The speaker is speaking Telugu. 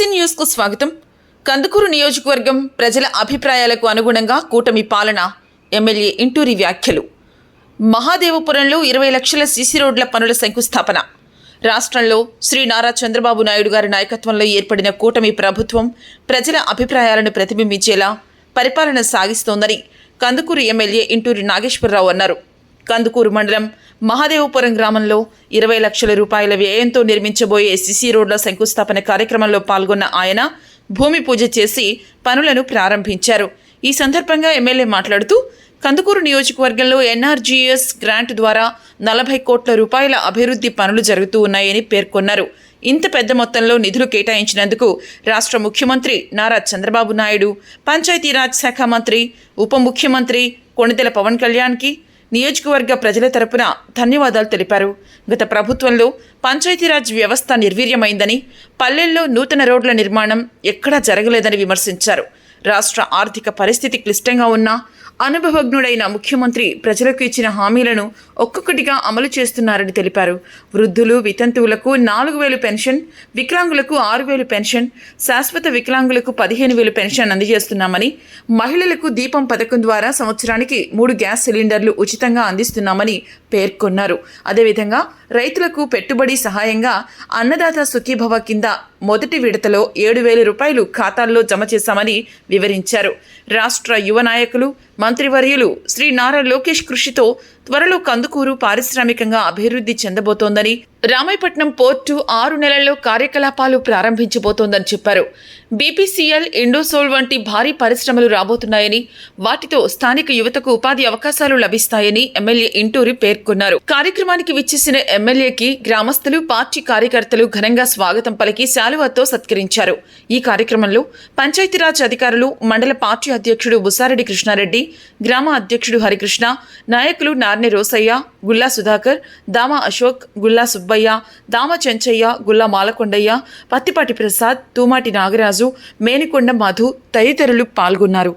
బీసీ న్యూస్కు స్వాగతం. కందుకూరు నియోజకవర్గం ప్రజల అభిప్రాయాలకు అనుగుణంగా కూటమి పాలన ఎమ్మెల్యే ఇంటూరి వ్యాఖ్యలు. మహాదేవపురంలో ఇరవై లక్షల సీసీ రోడ్ల పనుల శంకుస్థాపన. రాష్ట్రంలో శ్రీ నారా చంద్రబాబు నాయుడు గారి నాయకత్వంలో ఏర్పడిన కూటమి ప్రభుత్వం ప్రజల అభిప్రాయాలను ప్రతిబింబించేలా పరిపాలన సాగిస్తోందని కందుకూరు ఎమ్మెల్యే ఇంటూరి నాగేశ్వరరావు అన్నారు. కందుకూరు మండలం మహాదేవపురం గ్రామంలో ఇరవై లక్షల రూపాయల వ్యయంతో నిర్మించబోయే సిసి రోడ్ల శంకుస్థాపన కార్యక్రమంలో పాల్గొన్న ఆయన భూమి పూజ చేసి పనులను ప్రారంభించారు. ఈ సందర్భంగా ఎమ్మెల్యే మాట్లాడుతూ కందుకూరు నియోజకవర్గంలో ఎన్ఆర్జీఎస్ గ్రాంట్ ద్వారా నలభై కోట్ల రూపాయల అభివృద్ధి పనులు జరుగుతూ ఉన్నాయని పేర్కొన్నారు. ఇంత పెద్ద మొత్తంలో నిధులు కేటాయించినందుకు రాష్ట్ర ముఖ్యమంత్రి నారా చంద్రబాబు నాయుడు పంచాయతీరాజ్ శాఖ మంత్రి ఉప ముఖ్యమంత్రి కొణిదెల పవన్ కళ్యాణ్కి నియోజకవర్గ ప్రజల తరపున ధన్యవాదాలు తెలిపారు. గత ప్రభుత్వంలో పంచాయతీరాజ్ వ్యవస్థ నిర్వీర్యమైందని పల్లెల్లో నూతన రోడ్ల నిర్మాణం ఎక్కడా జరగలేదని విమర్శించారు. రాష్ట్ర ఆర్థిక పరిస్థితి క్లిష్టంగా ఉన్నా అనుభవజ్ఞుడైన ముఖ్యమంత్రి ప్రజలకు ఇచ్చిన హామీలను ఒక్కొక్కటిగా అమలు చేస్తున్నారని తెలిపారు. వృద్ధులు వితంతువులకు నాలుగు వేలు పెన్షన్ వికలాంగులకు ఆరు వేలు పెన్షన్ శాశ్వత వికలాంగులకు పదిహేను వేలు పెన్షన్ అందజేస్తున్నామని మహిళలకు దీపం పథకం ద్వారా సంవత్సరానికి మూడు గ్యాస్ సిలిండర్లు ఉచితంగా అందిస్తున్నామని పేర్కొన్నారు. అదేవిధంగా రైతులకు పెట్టుబడి సహాయంగా అన్నదాత సుఖీభవ కింద మొదటి విడతలో ఏడు వేల రూపాయలు ఖాతాల్లో జమ చేశామని వివరించారు. రాష్ట్ర యువ నాయకులు మంత్రివర్యులు శ్రీ నారా లోకేష్ కృషితో త్వరలో కందుకూరు పారిశ్రామికంగా అభివృద్ధి చెందబోతోందని రామాయపట్నం పోర్టు ఆరు నెలల్లో కార్యకలాపాలు ప్రారంభించబోతోందని చెప్పారు. బీపీసీఎల్ ఇండోసోల్ వంటి భారీ పరిశ్రమలు రాబోతున్నాయని వాటితో స్థానిక యువతకు ఉపాధి అవకాశాలు లభిస్తాయని ఎమ్మెల్యే ఇంటూరి పేర్కొన్నారు. కార్యక్రమానికి విచ్చేసిన ఎమ్మెల్యేకి గ్రామస్తులు పార్టీ కార్యకర్తలు ఘనంగా స్వాగతం పలికి శాలువాతో సత్కరించారు. ఈ కార్యక్రమంలో పంచాయతీరాజ్ అధికారులు మండల పార్టీ అధ్యక్షుడు బుసారెడ్డి కృష్ణారెడ్డి గ్రామ అధ్యక్షుడు హరికృష్ణ నాయకులు నార్నె రోసయ్య గుల్లా సుధాకర్ దామ అశోక్ గుల్లా సుబ్బయ్య దామ చెంచయ్య గుల్లా మాలకొండయ్య పత్తిపాటి ప్రసాద్ తూమాటి నాగరాజు మేనికొండ మధు తదితరులు పాల్గొన్నారు.